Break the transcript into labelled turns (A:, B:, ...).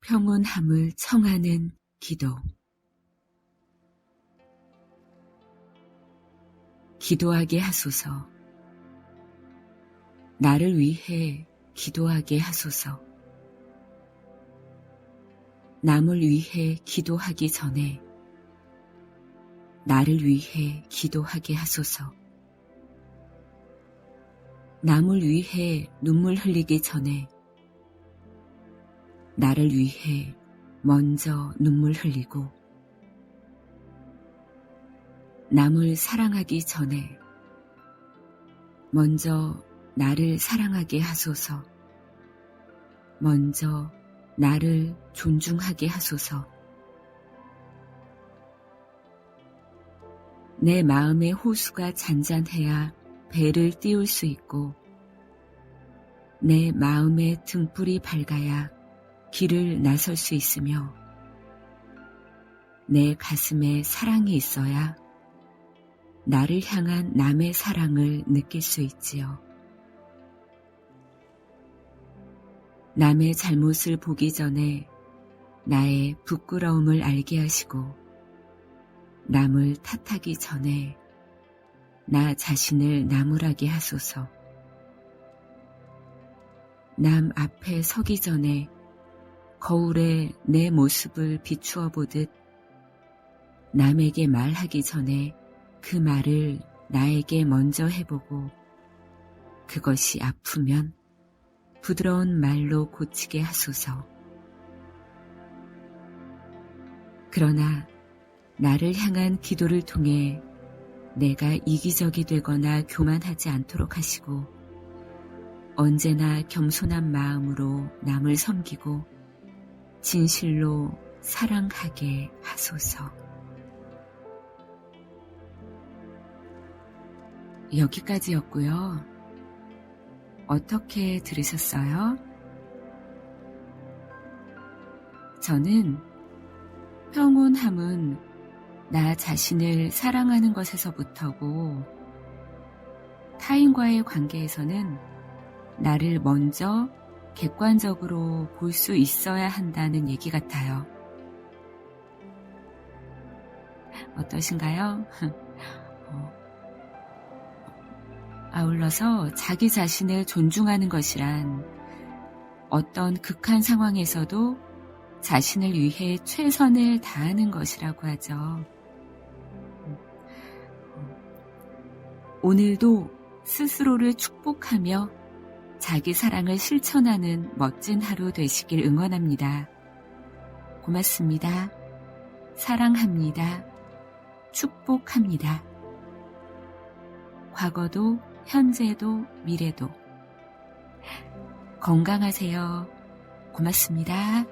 A: 평온함을 청하는 기도. 기도하게 하소서. 나를 위해 기도하게 하소서. 남을 위해 기도하기 전에 나를 위해 기도하게 하소서. 남을 위해 눈물 흘리기 전에 나를 위해 먼저 눈물 흘리고 남을 사랑하기 전에 먼저 나를 사랑하게 하소서. 먼저 나를 존중하게 하소서. 내 마음의 호수가 잔잔해야 배를 띄울 수 있고 내 마음의 등불이 밝아야 길을 나설 수 있으며 내 가슴에 사랑이 있어야 나를 향한 남의 사랑을 느낄 수 있지요. 남의 잘못을 보기 전에 나의 부끄러움을 알게 하시고 남을 탓하기 전에 나 자신을 나무라게 하소서. 남 앞에 서기 전에 거울에 내 모습을 비추어 보듯 남에게 말하기 전에 그 말을 나에게 먼저 해보고 그것이 아프면 부드러운 말로 고치게 하소서. 그러나 나를 향한 기도를 통해 내가 이기적이 되거나 교만하지 않도록 하시고 언제나 겸손한 마음으로 남을 섬기고 진실로 사랑하게 하소서. 여기까지였고요. 어떻게 들으셨어요? 저는 평온함은 나 자신을 사랑하는 것에서부터고 타인과의 관계에서는 나를 먼저 객관적으로 볼 수 있어야 한다는 얘기 같아요. 어떠신가요? 어, 아울러서 자기 자신을 존중하는 것이란 어떤 극한 상황에서도 자신을 위해 최선을 다하는 것이라고 하죠. 오늘도 스스로를 축복하며 자기 사랑을 실천하는 멋진 하루 되시길 응원합니다. 고맙습니다. 사랑합니다. 축복합니다. 과거도 현재도 미래도 건강하세요. 고맙습니다.